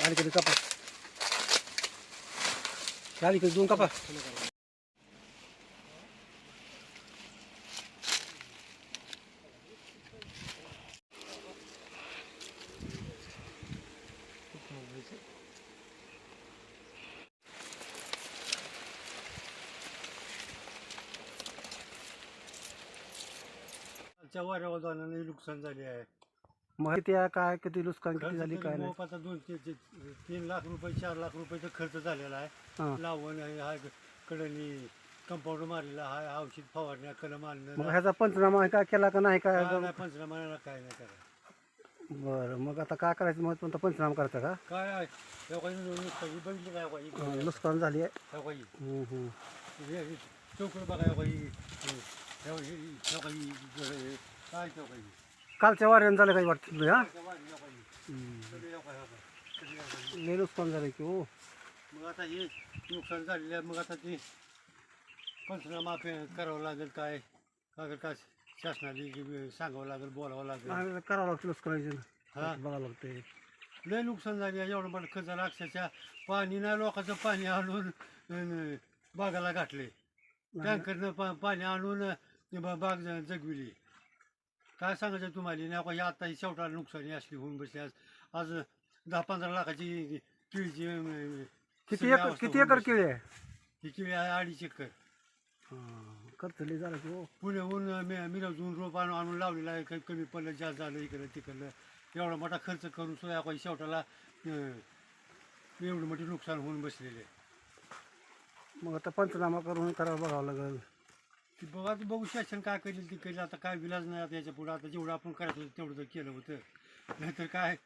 अलीकडे कापा अलीकडे दोन कापा आमच्या वाऱ्यावादानाने नुकसान झाले आहे माहिती आहे काय किती नुकसान किती झाली काय नाही. आता दोन तीन लाख रुपये चार लाख रुपयाचा खर्च झालेला आहे. लावण आहे हा कडणी कंपाऊंड मारलेला आहे औषध फवारण्या कलम मग आणणं ह्याचा पंचनामा काय केला का नाही काय काय नाही पंचनामा काय नाही करा. बरं मग आता काय करायचं? मग तुमचा पंचनामा करायचा का? काय आहे? बघितलं काय नुकसान झाली आहे. हे. चौकड बघा काही काय चौकडी कालच्या वाऱ्यानं झालं काही वाटतं तुला, हा. लय नुकसान झालं की हो. मग आता हे नुकसान झालेलं आहे. मग आता ते पंचनामा पे- करावं लागेल काय? काय काय शासनाने जे सांगावं लागेल बोलावं लागेल. नाही, करावं लागतं नुकसानाचं हा. बघावं लागतंय. लय नुकसान झाले एवढं मोठं खर्च झालं अक्षरशः पाणी ना लोकांचं पाणी आणून बागाला घातले टँकरनं पा पाणी आणून ते बा- बाग ज- जगविली. काय सांगायचं तुम्हाला? नाही ही आता ही शेवटाला नुकसानी असली होऊन बसली आज. आज दहा पंधरा लाखाची केळीची अं, किती सगळी एकर अवस्था किती होऊन एकर बसली. केळी आहे? ही केळी आहे अडीच एकर. लय झाला की हो. पुण्याहून मी मिरजून रोप आणून आणून लावलेला आहे. काही कमी पडलं जास्त झालं इकडं तिकडलं. एवढा मोठा खर्च करून सुद्धा काही शेवटाला अं, एवढं मोठी नुकसान होऊन बसलेले मग आता पंचनामा करून करावं बघावं लागेल. की बघा तर बघू शासन काय करेल ते करेल. आता काय विलाज नाही आता याच्यापुढे आता जेवढं आपण करायचं होतं तेवढं तर केलं होतं. नाहीतर काय?